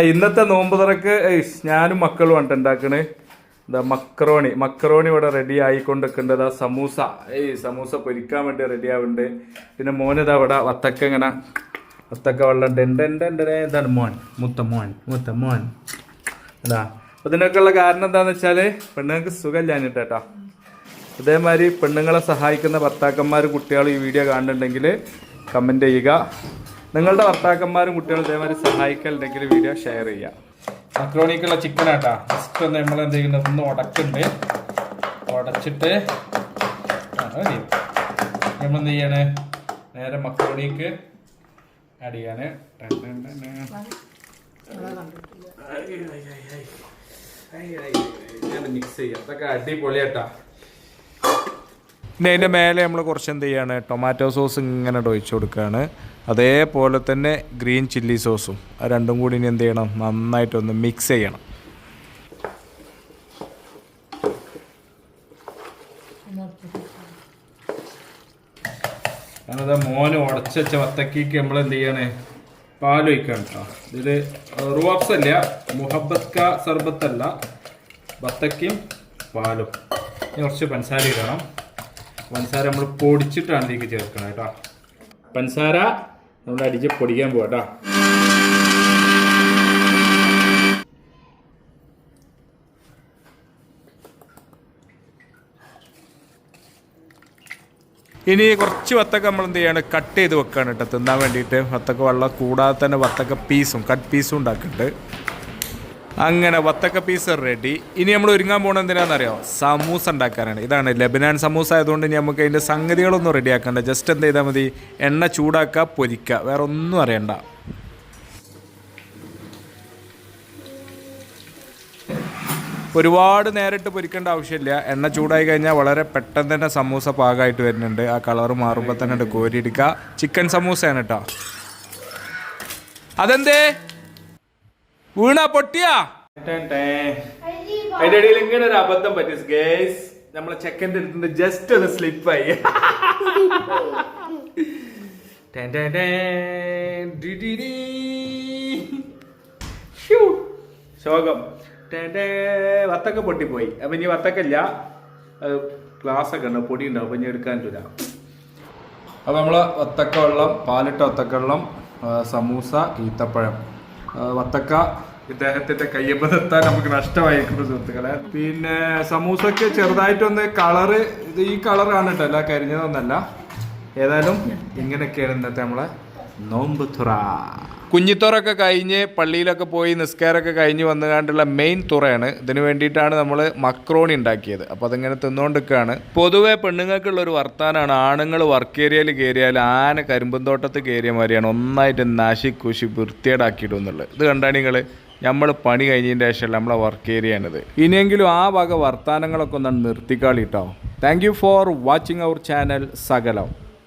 ഇന്നത്തെ നോമ്പ് തുറക്ക് ഞാനും മക്കളും ഉണ്ട് ഉണ്ടാക്കണേ എന്താ മക്രോണി. മക്രോണി ഇവിടെ റെഡി ആയിക്കൊണ്ടിരിക്കേണ്ടത് സമൂസ. ഏയ് സമൂസ പൊരിക്കാൻ വേണ്ടി റെഡി ആവുന്നുണ്ട് പിന്നെ മോനിതാ ഇവിടെ വത്തക്ക ഇങ്ങനെ വത്തക്ക വെള്ളം ഡെൻഡെൻഡെ ഇതാണ് മോൻ. മുത്ത മോൻ. മുത്ത മോൻ. അതാ അപ്പൊ ഇതിനൊക്കെ ഉള്ള കാരണം എന്താന്ന് വെച്ചാൽ പെണ്ണുങ്ങൾക്ക് സുഖമില്ലാഞ്ഞിട്ടേട്ടാ. ഇതേമാതിരി പെണ്ണുങ്ങളെ സഹായിക്കുന്ന ഭർത്താക്കന്മാർ കുട്ടികൾ ഈ വീഡിയോ കാണുന്നുണ്ടെങ്കിൽ കമന്റ് ചെയ്യുക. നിങ്ങളുടെ ഭർത്താക്കന്മാരും കുട്ടികളും ഇതേമാതിരി സഹായിക്കലുണ്ടെങ്കിൽ വീഡിയോ ഷെയർ ചെയ്യാം മക്രോണിക്കുള്ള ചിക്കൻ ആട്ടാ ജസ്റ്റ് ഒന്ന് നമ്മൾ എന്ത് ചെയ്യുന്നത് ഒന്ന് ഉടക്കുന്നുണ്ട് ഉടച്ചിട്ട്. നമ്മൾ എന്ത് ചെയ്യാണ് നേരെ മക്രോണിക്ക് ആഡ് ചെയ്യാണ് ടൻ. മിക്സ് ചെയ്യാം അതൊക്കെ അടിപൊളിയാട്ടാ പിന്നെ അതിന്റെ മേലെ നമ്മൾ കുറച്ച് എന്ത് ചെയ്യാണ് ടൊമാറ്റോ സോസ് ഇങ്ങനെ ഒഴിച്ച് കൊടുക്കുകയാണ് അതേപോലെ തന്നെ ഗ്രീൻ ചില്ലി സോസും ആ രണ്ടും കൂടി ഇനി എന്ത് ചെയ്യണം നന്നായിട്ടൊന്ന് മിക്സ് ചെയ്യണം. ഞാനത് മോന് ഉടച്ച് വത്തക്കിക്ക് നമ്മൾ എന്ത് ചെയ്യണേ പാൽ ഒഴിക്കാൻ കേട്ടോ ഇതിൽ റുവാപ്സ് അല്ല മുഹബത്ത് ക സർബത്തല്ല വത്തക്കയും പാലും. കുറച്ച് പഞ്ചസാര ഇടണം. പഞ്ചസാര നമ്മൾ പൊടിച്ചിട്ടാണ് ഇതിലേക്ക് ചേർക്കണം കേട്ടോ. പഞ്ചസാര നമ്മൾ അടിച്ച് പൊടിക്കാൻ പോവാ കേട്ടോ. ഇനി കുറച്ച് വത്തക്ക നമ്മൾ എന്ത് ചെയ്യാണ്? കട്ട് ചെയ്ത് വെക്കാണ് കേട്ടോ. തിന്നാൻ വേണ്ടിയിട്ട് വത്തക്ക വെള്ളം കൂടാതെ തന്നെ വത്തക്ക പീസും കട്ട് പീസും ഉണ്ടാക്കുന്നുണ്ട് അങ്ങനെ വത്തക്ക പീസ് റെഡി ഇനി നമ്മൾ ഒരുങ്ങാൻ പോകുന്നത് എന്തിനാണെന്നറിയോ? സമൂസ ഉണ്ടാക്കാനാണ്. ഇതാണ് ലബനാൻ സമൂസ ആയതുകൊണ്ട് ഇനി നമുക്ക് അതിന്റെ സംഗതികളൊന്നും റെഡിയാക്കണ്ട ജസ്റ്റ് എന്ത് ചെയ്താൽ മതി? എണ്ണ ചൂടാക്കുക പൊരിക്കുക. വേറെ ഒന്നും അറിയണ്ട. ഒരുപാട് നേരിട്ട് പൊരിക്കേണ്ട ആവശ്യമില്ല. എണ്ണ ചൂടായി കഴിഞ്ഞാൽ വളരെ പെട്ടെന്ന് തന്നെ സമൂസ പാകമായിട്ട് വരുന്നുണ്ട്. ആ കളർ മാറുമ്പോൾ തന്നെ കോരി കോരിയെടുക്കുക ചിക്കൻ സമൂസയാണ് കേട്ടോ അതെന്തേ? വീണ പൊട്ടിയാ. അതിന്റെ ഇടയിൽ ഇങ്ങനെ ഒരു അബദ്ധം പറ്റി ഗേസ് നമ്മളെ ചെക്കന്റെ അടുത്ത് ജസ്റ്റ് ഒന്ന് സ്ലിപ്പായി ശോകം. ടേണ്ടേ വത്തക്ക പൊട്ടിപ്പോയി. അപ്പൊ ഇനി വത്തക്കല്ല. ഗ്ലാസ് ഒക്കെ ഉണ്ട്. പൊടി ഉണ്ടാവും അപ്പൊ ഇനി എടുക്കാൻ പറ്റൂല. അപ്പൊ നമ്മൾ വത്തക്ക വെള്ളം പാലിട്ട വത്തക്ക വെള്ളം സമൂസ ഈത്തപ്പഴം. വത്തക്ക. ഇദ്ദേഹത്തിന്റെ കയ്യബദ്ധത്താൻ നമുക്ക് നഷ്ടമായിരിക്കുന്നു സുഹൃത്തുക്കളെ. പിന്നെ സമൂസക്ക് ചെറുതായിട്ടൊന്ന് കളറ് ഇത് ഈ കളറാണ് കേട്ടോ അല്ല കരിഞ്ഞതൊന്നല്ല. ഏതായാലും ഇങ്ങനെയൊക്കെയാണ് ഇന്നത്തെ നമ്മളെ നോമ്പ് തുറ കുഞ്ഞിത്തുറൊക്കെ കഴിഞ്ഞ് പള്ളിയിലൊക്കെ പോയി നിസ്കാരമൊക്കെ കഴിഞ്ഞ് വന്നുകൊണ്ടുള്ള മെയിൻ തുറയാണ്. ഇതിന് വേണ്ടിയിട്ടാണ് നമ്മൾ മക്രോണി ഉണ്ടാക്കിയത്. അപ്പോൾ അതിങ്ങനെ തിന്നുകൊണ്ടിരിക്കുകയാണ് പൊതുവേ പെണ്ണുങ്ങൾക്കുള്ള ഒരു വർത്താനാണ്. ആണുങ്ങൾ വർക്ക് ഏരിയയിൽ കയറിയാൽ ആന കരിമ്പും തോട്ടത്ത് കയറിയ മാതിരിയാണ് ഒന്നായിട്ട് നാശി കുശി വൃത്തിയേടാക്കിയിടും എന്നുള്ളത് ഇത് കണ്ടാണ് നിങ്ങൾ നമ്മൾ പണി കഴിഞ്ഞതിന്റെ ശേഷമല്ല നമ്മളെ വർക്ക് ഏരിയയാണിത് ഇനിയെങ്കിലും ആ വക വർത്താനങ്ങളൊക്കെ ഒന്നാണ് നിർത്തിക്കാളിട്ടോ thank you for watching our channel സകലം.